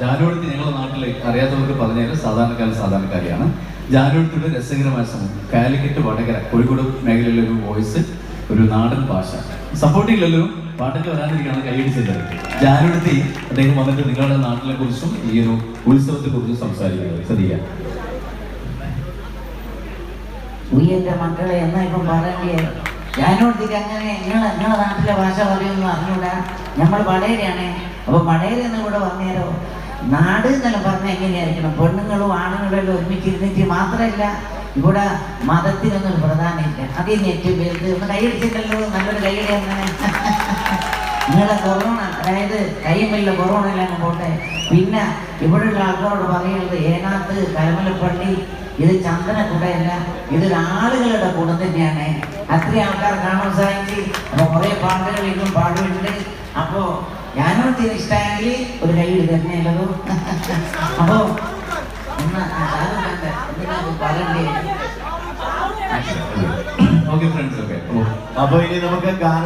ജാനുവടുത്തി ഞങ്ങളുടെ നാട്ടിൽ അറിയാത്തവർക്ക് പറഞ്ഞാൽ സാധാരണക്കാരൻ സാധാരണക്കാരിയാണ്. ജാനുവടുത്തിയുടെ രസകരമായ സമയം കാലിക്കറ്റ് വടകര കോഴിക്കോട് മേഖലയിലെ ഒരു വോയിസ് ഒരു നാടൻ ഭാഷ. സപ്പോർട്ട് ഇല്ലല്ലോ പാട്ടൊക്കെ വരാതിരിക്കുകയാണ് കൈയടിച്ചത് ജാനുവടുത്തി അദ്ദേഹം വന്നിട്ട് നിങ്ങളുടെ നാട്ടിലെ കുറിച്ചും ഈ ഒരു ഉത്സവത്തെ കുറിച്ചും സംസാരിക്കുന്നത് ശരിയ ഉയ്യന്റെ മക്കളെ എന്നാ ഇപ്പം പറയണ്ടേ ഞാനോടത്തേക്ക് അങ്ങനെ നിങ്ങളെ നിങ്ങളെ നാട്ടിലെ ഭാഷ പറയുമെന്ന് അറിഞ്ഞൂടാ? നമ്മൾ വടേരയാണ് അപ്പൊ എന്ന് കൂടെ പറഞ്ഞേരോ നാട് എന്നല്ല പറഞ്ഞ എങ്ങനെയായിരിക്കണം? പെണ്ണുങ്ങളും ആണുങ്ങളും എല്ലാം ഒരുമിച്ചിരുന്നിട്ട് മാത്രമല്ല ഇവിടെ മതത്തിനൊന്നും പ്രധാനമില്ല. അത് തന്നെ ഏറ്റവും വലുത്. ഒന്ന് കൈയടിച്ചിട്ടല്ലോ നല്ലൊരു കൈയടി അങ്ങനെ നിങ്ങളെ കൊറോണ അതായത് കയ്യുമില്ല കൊറോണ എല്ലാം പോട്ടെ. പിന്നെ ഇവിടെയുള്ള ആൾക്കാരോട് പറയുന്നത് ഏനാത്ത് കരമലപ്പള്ളി ഇത് ചന്ദന കുടയല്ല ഇതൊരു ആളുകളുടെ കൂടെ തന്നെയാണ്. അത്രയും ആൾക്കാർ കാണാൻ സാധിച്ചു. അപ്പൊ കുറെ പാട്ടുകൾ ഇന്നും പാടുന്നുണ്ട് അപ്പോ ഞാനോ തീരെ ഇഷ്ടമെങ്കിൽ ഒരു കൈ അപ്പോ വേണ്ട. എന്തിനാ പറയണ്ടേ? ഓക്കെ ഫ്രണ്ട്സ് ഓക്കെ അപ്പൊ ഇനി നമുക്ക് ഗാനം